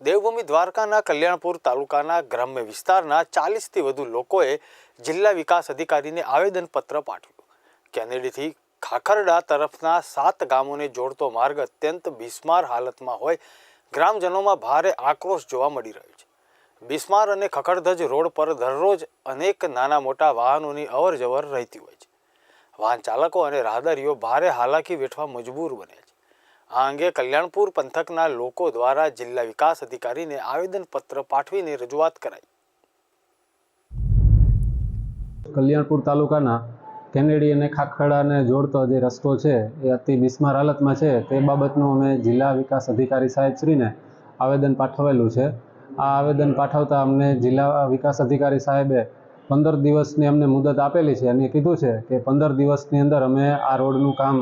દેવભૂમિ દ્વારકાના કલ્યાણપુર તાલુકાના ગ્રામ્ય વિસ્તારના ચાલીસથી વધુ લોકોએ જિલ્લા વિકાસ અધિકારીને આવેદનપત્ર પાઠવ્યું. કેનેડીથી ખાખરડા તરફના સાત ગામોને જોડતો માર્ગ અત્યંત બિસ્માર હાલતમાં હોય, ગ્રામજનોમાં ભારે આક્રોશ જોવા મળી રહ્યો છે. બિસ્માર અને ખખડધજ રોડ પર દરરોજ અનેક નાના મોટા વાહનોની અવર જવર રહેતી હોય છે. વાહન ચાલકો અને રાહદારીઓ ભારે હાલાકી વેઠવા મજબૂર બને છે. આ અંગે કલ્યાણપુર પંથકના લોકો દ્વારા જિલ્લા વિકાસ અધિકારીને આવેદનપત્ર પાઠવીને રજૂઆત કરાઈ. કલ્યાણપુર તાલુકાના કેનેડી અને ખાખડાને જોડતો જે રસ્તો છે, એ અતિ બિસ્માર હાલતમાં છે. તે બાબતનું અમે જિલ્લા વિકાસ અધિકારી સાહેબશ્રીને આવેદન પાઠવેલું છે. આ આવેદન પાઠવતા અમને જિલ્લા વિકાસ અધિકારી સાહેબે પંદર દિવસની અમને મુદત આપેલી છે. અને કીધું છે કે પંદર દિવસની અંદર અમે આ રોડનું કામ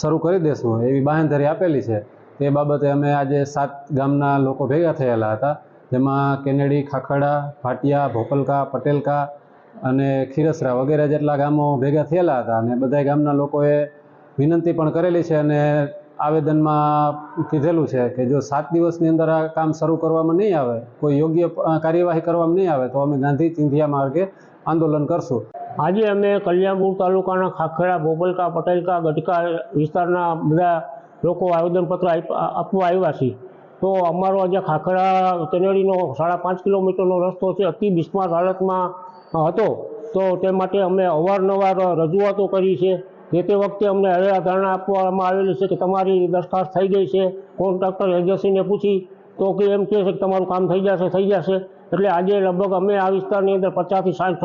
શરૂ કરી દેશું. એવી બાંહેધરી આપેલી છે. તે બાબતે અમે આજે સાત ગામના લોકો ભેગા થયેલા હતા, જેમાં કેનેડી, ખાખડા, ભાટિયા, ભોપલકા, પટેલકા અને ખીરસરા વગેરે જેટલા ગામો ભેગા થયેલા હતા અને બધા ગામના લોકોએ વિનંતી પણ કરેલી છે અને આવેદનમાં કીધેલું છે કે જો સાત દિવસની અંદર આ કામ શરૂ કરવામાં નહીં આવે, કોઈ યોગ્ય કાર્યવાહી કરવામાં નહીં આવે, તો અમે ગાંધી ચિંધિયા માર્ગે આંદોલન કરશું. આજે અમે કલ્યાણપુર તાલુકાના ખાખરા, ભોગલકા, પટેલકા, ગઢકા વિસ્તારના બધા લોકો આવેદનપત્ર આપ- આપવા આવ્યા છીએ. તો અમારો આજે ખાખરા તેનેડીનો સાડા પાંચ કિલોમીટરનો રસ્તો છે, અતિ બિસ્માર હાલતમાં હતો. તો તે માટે અમે અવારનવાર રજૂઆતો કરી છે જે તે વખતે અમને હરેરા ધારણા આપવામાં આવેલી છે કે તમારી દરખાસ્ત થઈ ગઈ છે. કોન્ટ્રાક્ટર એજન્સીને પૂછી તો કે એમ કહે છે કે તમારું કામ થઈ જશે થઈ જશે. એટલે આજે લગભગ અમે આ વિસ્તારની અંદર પચાસથી સાઠ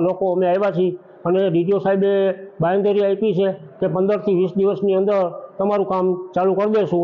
લોકો અમે આવ્યા છીએ. અને ડીડીઓ સાહેબે બાંયધરી આપી છે કે પંદરથી વીસ દિવસની અંદર તમારું કામ ચાલુ કરી દઈશું